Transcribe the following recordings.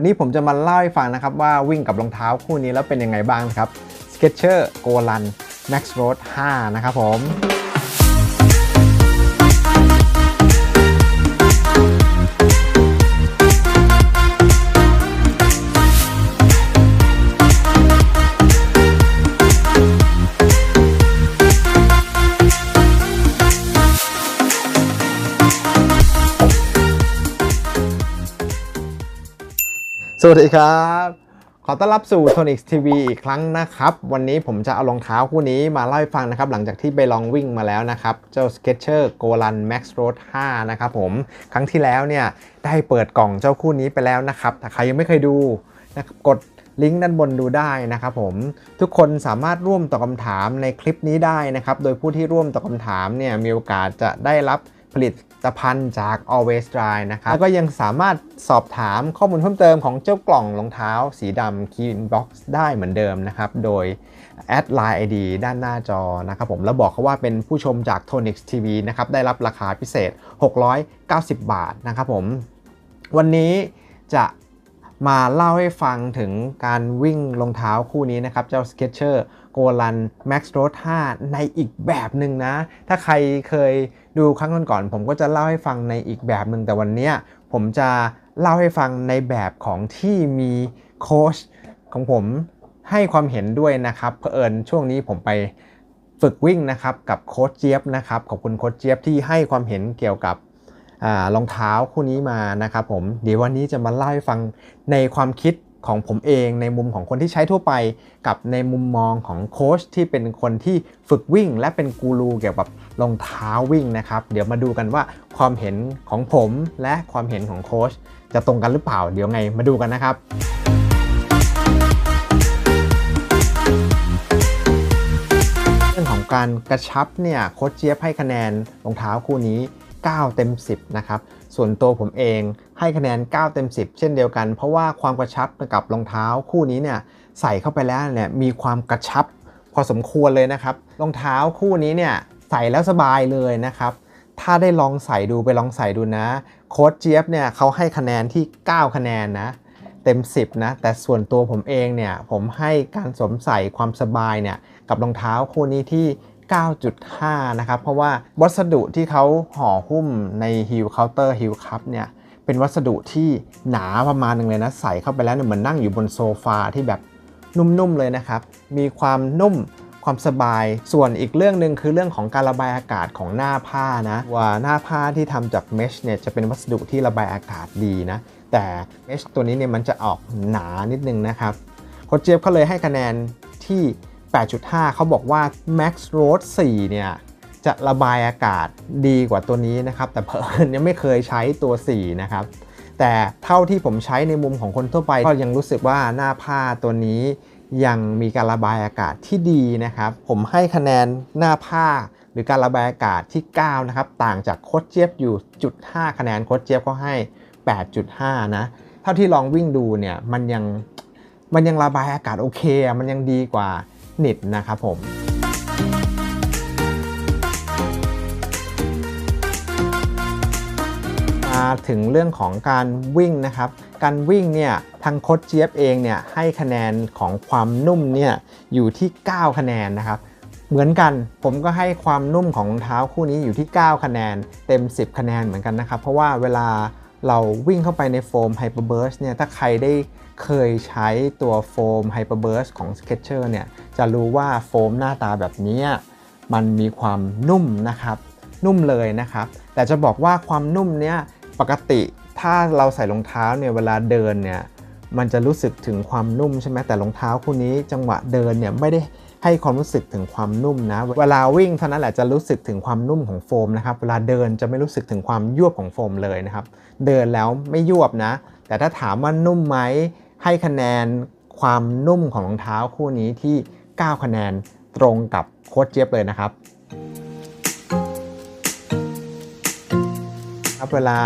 วันนี้ผมจะมาเล่าให้ฟังนะครับว่าวิ่งกับรองเท้าคู่นี้แล้วเป็นยังไงบ้างนะครับ Skechers Go Run Max Road 5 นะครับผม วัสดีครับ ขอต้อนรับสู่ Tonics TV อีกครั้งนะครับ วันนี้ผมจะเอารองเท้าคู่นี้มาเล่าให้ฟังนะครับ หลังจากที่ไปลองวิ่งมาแล้วนะครับ เจ้า Skechers Go Run Max Road 5 นะครับผม ครั้งที่แล้วเนี่ย ได้เปิดกล่องเจ้าคู่นี้ไปแล้วนะครับ ถ้าใครยังไม่เคยดูนะครับกดลิงก์ด้านบนดูได้นะครับผมทุกคนสามารถร่วมตอบคำถามในคลิปนี้ได้นะครับ โดยผู้ที่ร่วมตอบคำถามเนี่ยมีโอกาสจะได้รับ ผลิตภัณฑ์จาก Always Dry นะครับ แล้วก็ยังสามารถสอบถามข้อมูลเพิ่มเติมของเจ้ากล่องรองเท้า สีดำ Key Box ได้เหมือนเดิมนะครับ โดยแอดไลน์ ID ด้านหน้าจอนะครับผม แล้วบอกเขาว่าเป็นผู้ชมจาก Tonix TV นะครับ ได้รับราคาพิเศษ 690 บาทนะครับผม วันนี้จะมาเล่าให้ฟังถึงการวิ่งรองเท้าคู่นี้นะครับ เจ้า Skechers Go Run Max Road 5 ในอีกแบบหนึ่งนะ ถ้าใครเคย ดูครั้งก่อนๆผมก็จะเล่าให้ฟังในอีกแบบหนึ่งแต่วันนี้ผมจะเล่าให้ฟังในแบบของที่มีโค้ชของผมให้ความเห็นด้วยนะครับเผอิญช่วงนี้ผมไปฝึกวิ่งนะครับกับโค้ชเจี๊ยบนะครับขอบคุณโค้ชเจี๊ยบที่ให้ความเห็นเกี่ยวกับรองเท้าคู่นี้มานะครับผมเดี๋ยววันนี้จะมาเล่าให้ฟังในความคิด ของผมเองในมุมของคนที่ใช้ทั่วไป กับในมุมมองของโค้ชที่เป็นคนที่ฝึกวิ่ง และเป็นกูรูเกี่ยวกับรองเท้าวิ่งนะครับ เดี๋ยวมาดูกันว่าความเห็นของผมและความเห็นของโค้ชจะตรงกันหรือเปล่า เดี๋ยวไงมาดูกันนะครับเรื่องของการกระชับเนี่ยโค้ชเจี๊ยบให้คะแนนรองเท้าคู่นี้ 9 เต็ม 10 นะครับ ส่วนตัวผมเอง ให้คะแนน 9 เต็ม 10 เช่นเดียวกัน เพราะว่าความกระชับกับรองเท้าคู่นี้เนี่ยใส่เข้าไปแล้วเนี่ยมีความกระชับพอสมควรเลยนะครับรองเท้าคู่นี้เนี่ยใส่แล้วสบายเลยนะครับ ถ้าได้ลองใส่ดูไปลองใส่ดูนะ โค้ชเจี๊ยบเนี่ยเขาให้คะแนนที่ 9 คะแนนนะเต็ม 10 นะ แต่ส่วนตัวผมเองเนี่ยผมให้การสวมใส่ความสบายเนี่ยกับรองเท้าคู่นี้ที่ 9.5 นะครับ เพราะว่าวัสดุที่เขาห่อหุ้มใน Heel Counter Heel Cup เนี่ย เป็นวัสดุที่หนาประมาณหนึ่งเลยนะใส่เข้าไปแล้วเนี่ยเหมือนนั่งอยู่บนโซฟาที่แบบนุ่มๆเลยนะครับ มีความนุ่มความสบาย ส่วนอีกเรื่องหนึ่งคือเรื่องของการระบายอากาศของหน้าผ้านะว่าหน้าผ้าที่ทำจากเมชเนี่ยจะเป็นวัสดุที่ระบายอากาศดีนะแต่เมชตัวนี้เนี่ยมันจะออกหนานิดนึงนะครับโคเจี๊ยบเขาเลยให้คะแนนที่ 8.5 เขาบอกว่า Max Road 4 เนี่ย จะระบายอากาศดีกว่าตัวนี้นะครับ แต่เพิ่นยังไม่เคยใช้ตัว 4 นะครับ แต่เท่าที่ผมใช้ในมุมของคนทั่วไป ก็ยังรู้สึกว่าหน้าผ้าตัวนี้ยังมีการระบายอากาศที่ดีนะครับ ผมให้คะแนนหน้าผ้าหรือการระบายอากาศที่ 9 นะครับ ต่างจากโคชเจี๊ยบอยู่จุด5คะแนนโคชเจี๊ยบเขาให้ 8.5 นะ เท่าที่ลองวิ่งดูเนี่ยมันยังมันยังระบายอากาศโอเค มันยังดีกว่านิดนะครับผม ถึงเรื่องของการวิ่งนะครับ การวิ่งเนี่ยทางโค้ชเจี๊ยบเองเนี่ยให้คะแนนของความนุ่มเนี่ยอยู่ที่ 9 คะแนนนะครับ เหมือนกันผมก็ให้ความนุ่มของรองเท้าคู่นี้อยู่ที่ 9 คะแนน เต็ม 10 คะแนนเหมือนกันนะครับ เพราะว่าเวลาเราวิ่งเข้าไปในโฟม Hyperburst เนี่ยถ้าใครได้เคยใช้ตัวโฟม Hyperburst ของ Skechers เนี่ยจะรู้ว่าโฟมหน้าตาแบบนี้มันมีความนุ่มนะครับ นุ่มเลยนะครับ แต่จะบอกว่าความนุ่มเนี้ย ปกติถ้าเราใส่รองเท้าเนี่ยเวลาเดินเนี่ยมันจะรู้สึกถึงความนุ่มใช่ไหมแต่รองเท้าคู่นี้จังหวะเดินเนี่ยไม่ได้ให้ความรู้สึกถึงความนุ่มนะ เวลาวิ่งเท่านั้นแหละจะรู้สึกถึงความนุ่มของโฟมนะครับ เวลาเดินจะไม่รู้สึกถึงความยวบของโฟมเลยนะครับ เดินแล้วไม่ยวบนะ แต่ถ้าถามว่านุ่มไหมให้คะแนนความนุ่มของรองเท้าคู่นี้ที่ 9 คะแนนตรงกับโค้ชเจี๊ยบเลยนะครับ ครับเวลา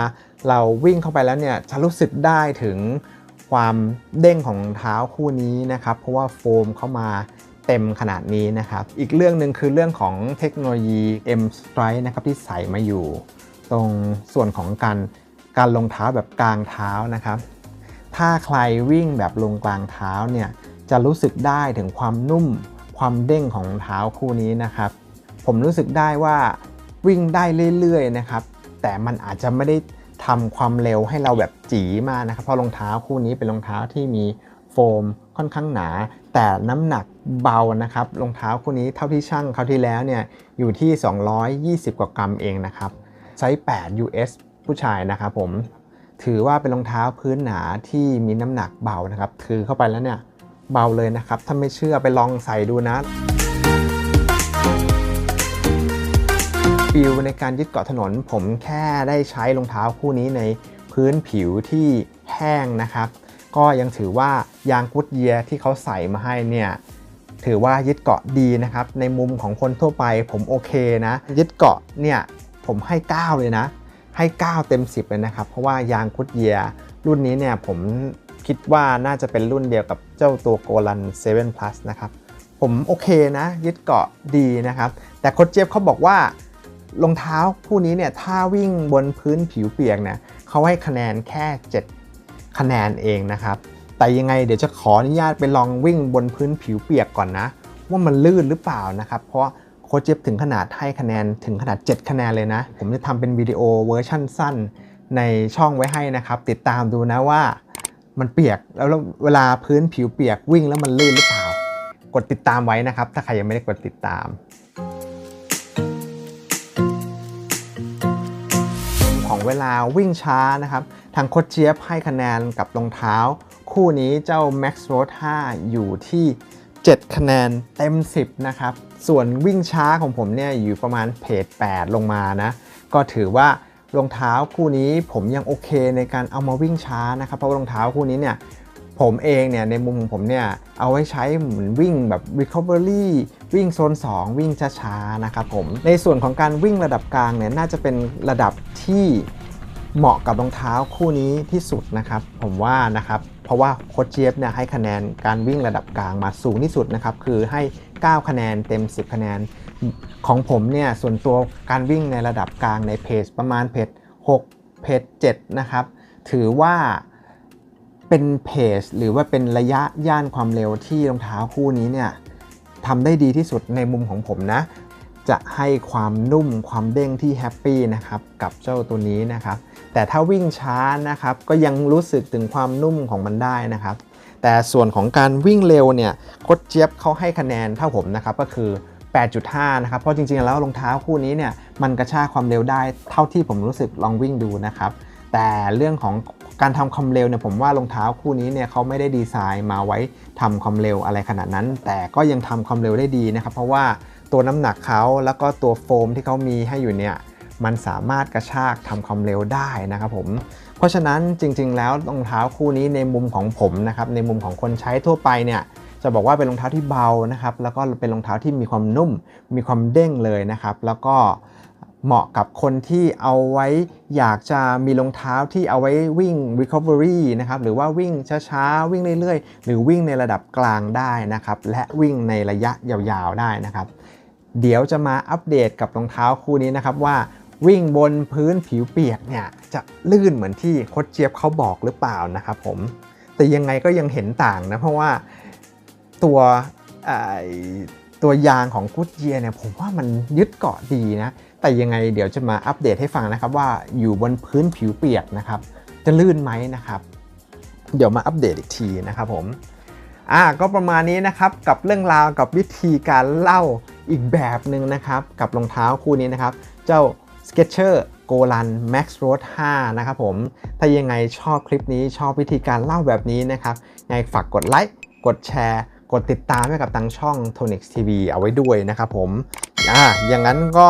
เราวิ่งเข้าไปแล้วเนี่ยจะรู้สึกได้ถึงความเด้งของรองเท้าคู่นี้นะครับ เพราะว่าโฟมเข้ามาเต็มขนาดนี้นะครับ อีกเรื่องหนึ่งคือเรื่องของเทคโนโลยี M Strike นะครับที่ใส่มาอยู่ ตรงส่วนของการการลงเท้าแบบกลางเท้านะครับ ถ้าใครวิ่งแบบลงกลางเท้าเนี่ยจะรู้สึกได้ถึงความนุ่มความเด้งของรองเท้าคู่นี้นะครับ ผมรู้สึกได้ว่าวิ่งได้เรื่อยๆนะครับ แต่มันอาจจะไม่ได้ทำความเร็วให้เราแบบจีมากนะครับ เพราะรองเท้าคู่นี้เป็นรองเท้าที่มีโฟมค่อนข้างหนา แต่น้ำหนักเบานะครับรองเท้าคู่นี้เท่าที่ช่างคราที่แล้วเนี่ยอยู่ที่ 220 กว่ากรัมเองนะครับไซส์ 8 US ผู้ชายนะครับผมถือว่าเป็นรองเท้าพื้นหนาที่มีน้ำหนักเบานะครับถือเข้าไปแล้วเนี่ยเบาเลยนะครับ ถ้าไม่เชื่อไปลองใส่ดูนะ ฟิลในการยึดเกาะถนน ผมแค่ได้ใช้รองเท้าคู่นี้ในพื้นผิวที่แห้งนะครับ ก็ยังถือว่ายางกุดเยียที่เขาใส่มาให้เนี่ยถือว่ายึดเกาะดีนะครับ ในมุมของคนทั่วไปผมโอเคนะ ยึดเกาะเนี่ยผมให้ 9 เลยนะ ให้ 9 เต็ม 10 เลยนะครับ เพราะว่ายางกุดเยียรุ่นนี้เนี่ยผมคิดว่าน่าจะเป็นรุ่นเดียวกับเจ้าตัวโกลัน7 plus นะครับ ผมโอเคนะ ยึดเกาะดีนะครับ แต่โค้ชเจฟเขาบอกว่า รองเท้าคู่นี้เนี่ยถ้าวิ่งบนพื้นผิวเปียกเนี่ยเขาให้คะแนนแค่ 7 คะแนนเองนะครับ แต่ยังไงเดี๋ยวจะขออนุญาตไปลองวิ่งบนพื้นผิวเปียกก่อนนะ ว่ามันลื่นหรือเปล่านะครับ เพราะโคชเจฟถึงขนาดให้คะแนนถึงขนาด 7 คะแนนเลยนะ ผมจะทำเป็นวิดีโอเวอร์ชั่นสั้นในช่องไว้ให้นะครับ ติดตามดูนะว่ามันเปียกแล้วเวลาพื้นผิวเปียกวิ่งแล้วมันลื่นหรือเปล่า กดติดตามไว้นะครับ ถ้าใครยังไม่ได้กดติดตาม เวลาวิ่งช้านะครับ ทางโคชเจี๊ยบให้คะแนนกับรองเท้า คู่นี้เจ้า Max Road 5 อยู่ที่ 7 คะแนนเต็ม 10 นะครับ ส่วนวิ่งช้าของผมเนี่ยอยู่ประมาณเพจ 8 ลงมานะ ก็ถือว่ารองเท้าคู่นี้ผมยังโอเคในการเอามาวิ่งช้านะครับ เพราะว่ารองเท้าคู่นี้เนี่ย ผมเองเนี่ยในมุมของผมเนี่ยเอาไว้ใช้เหมือนวิ่งแบบ Recovery วิ่งโซน 2 วิ่งช้าๆนะครับผม ในส่วนของการวิ่งระดับกลางเนี่ยน่าจะเป็นระดับที่เหมาะกับรองเท้าคู่นี้ที่สุดนะครับ ผมว่านะครับ เพราะว่าโค้ชเจี๊ยบเนี่ยให้คะแนนการวิ่งระดับกลางมาสูงที่สุดนะครับ คือให้ 9 คะแนนเต็ม 10 คะแนน ของผมเนี่ยส่วนตัวการวิ่งในระดับกลางในเพจประมาณเพจ6เพจ7นะครับ ถือว่า เป็นเพจหรือว่าเป็นระยะย่านความเร็วที่รองเท้าคู่นี้เนี่ยทำได้ดีที่สุดในมุมของผมนะ จะให้ความนุ่มความเด้งที่แฮปปี้นะครับกับเจ้าตัวนี้นะครับ แต่ถ้าวิ่งช้านะครับก็ยังรู้สึกถึงความนุ่มของมันได้นะครับ แต่ส่วนของการวิ่งเร็วเนี่ยโคชเจี๊ยบเขาให้คะแนนเท่าผมนะครับก็คือ 8.5 นะครับ เพราะจริงๆ แล้วรองเท้าคู่นี้เนี่ยมันกระชากความเร็วได้เท่าที่ผมรู้สึกลองวิ่งดูนะครับ แต่เรื่องของ การทำความเร็วเนี่ยผมว่ารองเท้าคู่นี้เนี่ยเขาไม่ได้ดีไซน์มาไว้ทำความเร็วอะไรขนาดนั้น แต่ก็ยังทำความเร็วได้ดีนะครับ เพราะว่าตัวน้ำหนักเขาแล้วก็ตัวโฟมที่เขามีให้อยู่เนี่ยมันสามารถกระชากทำความเร็วได้นะครับผม เพราะฉะนั้นจริง ๆ แล้วรองเท้าคู่นี้ในมุมของผมนะครับในมุมของคนใช้ทั่วไปเนี่ยจะบอกว่าเป็นรองเท้าที่เบานะครับแล้วก็เป็นรองเท้าที่มีความนุ่ม มีความเด้งเลยนะครับ แล้วก็ เหมาะกับคนที่เอาไว้อยากจะมีรองเท้าที่เอาไว้วิ่ง recovery นะครับหรือว่าวิ่งช้าๆ วิ่งเรื่อยๆ หรือวิ่งในระดับกลางได้นะครับและวิ่งในระยะยาวๆได้นะครับ เดี๋ยวจะมาอัปเดตกับรองเท้าคู่นี้นะครับว่าวิ่งบนพื้นผิวเปียกเนี่ยจะลื่นเหมือนที่โคชเจี๊ยบเขาบอกหรือเปล่านะครับผมแต่ยังไงก็ยังเห็นต่างนะเพราะว่าตัวตัวยางของกุ d เยียเนี่ยผมว่ามันยึดเกาะดีนะ แต่ยังไงเดี๋ยวจะมาอัปเดตให้ฟังนะครับว่าอยู่บนพื้นผิวเปียกนะครับ จะลื่นไหมนะครับ เดี๋ยวมาอัปเดตอีกทีนะครับผมอ่าก็ประมาณนี้นะครับกับเรื่องราวกับวิธีการเล่าอีกแบบหนึ่งนะครับกับรองเท้าคู่นี้นะครับ เจ้า Skechers Go Run Max Road 5 นะครับผม ถ้ายังไงชอบคลิปนี้ชอบวิธีการเล่าแบบนี้นะครับยังไงฝากกดไลค์ กดแชร์ กดติดตามให้กับทางช่อง Tonix TV เอาไว้ด้วยนะครับผม อ่าอย่างนั้นก็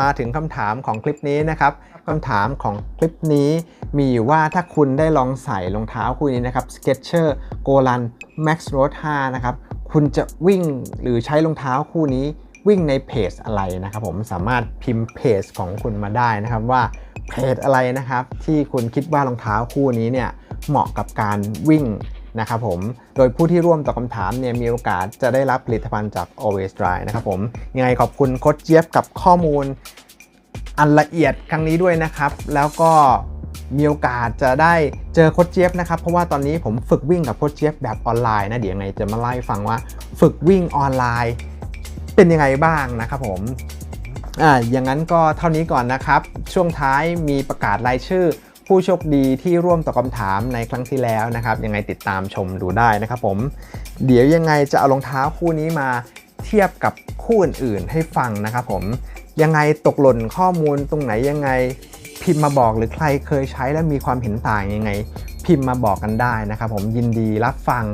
มาถึงคำถามของคลิปนี้นะครับคำถามของคลิปนี้มีอยู่ว่าถ้าคุณได้ลองใส่รองเท้าคู่นี้นะครับ Skechers Go Run Max Road 5นะครับ คุณจะวิ่งหรือใช้รองเท้าคู่นี้วิ่งในเพจอะไรนะครับผมสามารถพิมพ์เพจของคุณมาได้นะครับว่าเพจอะไรนะครับ ที่คุณคิดว่ารองเท้าคู่นี้เนี่ยเหมาะกับการวิ่ง นะครับผม โดยผู้ที่ร่วมตอบคำถามเนี่ยมีโอกาสจะได้รับผลิตภัณฑ์จาก Always Dry นะครับผม ยังไงขอบคุณโค้ชเจี๊ยบกับข้อมูลอันละเอียดครั้งนี้ด้วยนะครับ แล้วก็มีโอกาสจะได้เจอโค้ชเจี๊ยบนะครับ เพราะว่าตอนนี้ผมฝึกวิ่งกับโค้ชเจี๊ยบแบบออนไลน์นะ เดี๋ยวยังไงจะมาเล่าให้ฟังว่าฝึกวิ่งออนไลน์เป็นยังไงบ้างนะครับผมอ่าอย่างนั้นก็เท่านี้ก่อนนะครับ ช่วงท้ายมีประกาศรายชื่อ ผู้โชคดีที่ร่วมตอบคำถามในครั้งที่แล้วนะครับ ยังไงติดตามชมดูได้นะครับผม เดี๋ยวยังไงจะเอารองเท้าคู่นี้มาเทียบกับคู่อื่นๆให้ฟังนะครับผม ยังไงตกหล่นข้อมูลตรงไหนยังไงพิมพ์มาบอกหรือใครเคยใช้และมีความเห็นต่างยังไง พิมพ์มาบอกกันได้นะครับผมยินดีรับฟัง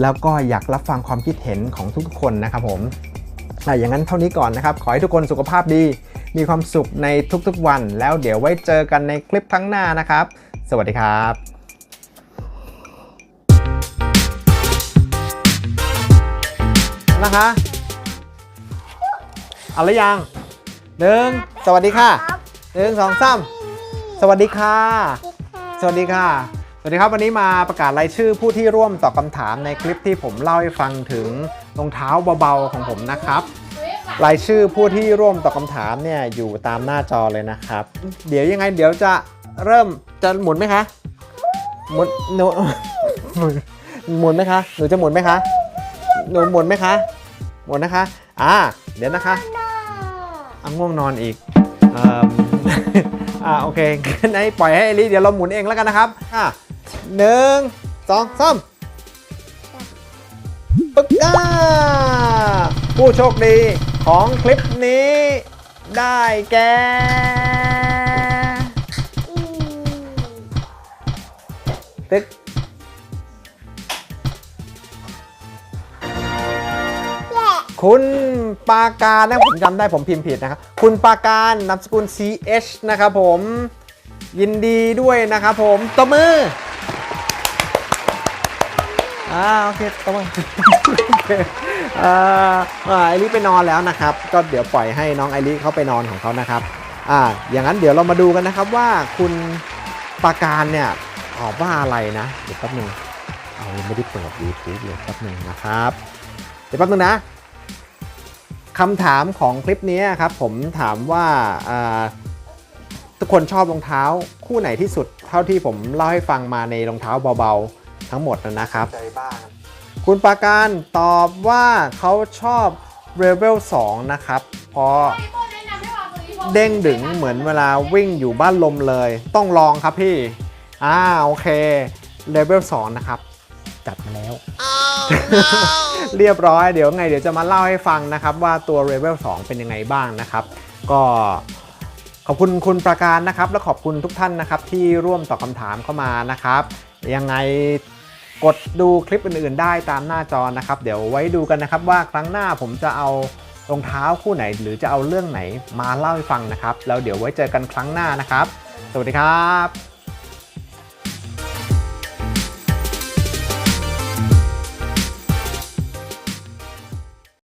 แล้วก็อยากรับฟังความคิดเห็นของทุกคนนะครับผม อะอย่างนั้นเท่านี้ก่อนนะครับ ขอให้ทุกคนสุขภาพดี มีความสุขในทุกๆวัน แล้วเดี๋ยวไว้เจอกันในคลิปครั้งหน้านะครับ สวัสดีครับนะคะเอาหรือยังหนึ่งสวัสดีค่ะหนึ่งสองสามสวัสดีค่ะ สวัสดีค่ะ สวัสดีครับวันนี้มาประกาศรายชื่อผู้ที่ร่วมตอบคำถามในคลิปที่ผมเล่าให้ฟังถึง รองเท้าเบาๆของผมนะครับรายชื่อผู้ที่ร่วมตอบคำถามเนี่ยอยู่ตามหน้าจอเลยนะครับ เดี๋ยวยังไงเดี๋ยวจะเริ่มจะหมุนไหมคะหมุนหนูหมุนหมุนไหมคะหนูจะหมุนไหมคะหนูหมุนไหมคะหมุนนะคะอ่าเดี๋ยวนะคะอะง่วงนอนอีกเอิ่มอ่าโอเคงั้นให้ปล่อยให้เอลิเดี๋ยวเราหมุนเองแล้วกันนะครับอะหนึ่งสองสาม ปึ๊กอ่าผู้โชคดีของคลิปนี้ ได้แก่ตึกคุณปาการนะผมจำได้ผมพิมพ์ผิดนะครับ คุณปาการนามสกุล CH นะครับผม ยินดีด้วยนะครับผมตบมือ อ่าโอเคตบมือโอเคอ่าไอริไปนอนแล้วนะครับ ก็เดี๋ยวปล่อยให้น้องไอริเขาไปนอนของเขานะครับ อ่า อย่างนั้นเดี๋ยวเรามาดูกันนะครับว่าคุณปาการเนี่ยตอบว่าอะไรนะ เดี๋ยวแป๊บนึงเอายังไม่ได้เปิด YouTube เลยแป๊บนึงนะครับ เดี๋ยวแป๊บนึงนะคำถามของคลิปนี้ครับ ผมถามว่าอ่าทุกคนชอบรองเท้าคู่ไหนที่สุด เท่าที่ผมเล่าให้ฟังมาในรองเท้าเบาๆ ทั้งหมดนะครับใจบ้างคุณปาการตอบว่าเขาชอบ Rebel 2 นะครับ เพราะเด้งดึงเหมือนเวลาวิ่งอยู่บ้านลมเลย ต้องลองครับพี่ อ่าโอเค Rebel 2 นะครับ จัดมาแล้ว เรียบร้อยเดี๋ยวไงเดี๋ยวจะมาเล่าให้ฟังนะครับว่าตัว Rebel 2 เป็นยังไงบ้างนะครับ ก็ขอบคุณคุณประการนะครับ และขอบคุณทุกท่านนะครับที่ร่วมตอบคำถามเข้ามานะครับ ยังไง กดดูคลิปอื่นๆ ได้ตามหน้าจอนะครับ เดี๋ยวไว้ดูกันนะครับว่าครั้งหน้าผมจะเอารองเท้าคู่ไหน หรือจะเอาเรื่องไหนมาเล่าให้ฟังนะครับ แล้วเดี๋ยวไว้เจอกันครั้งหน้านะครับ สวัสดีครับ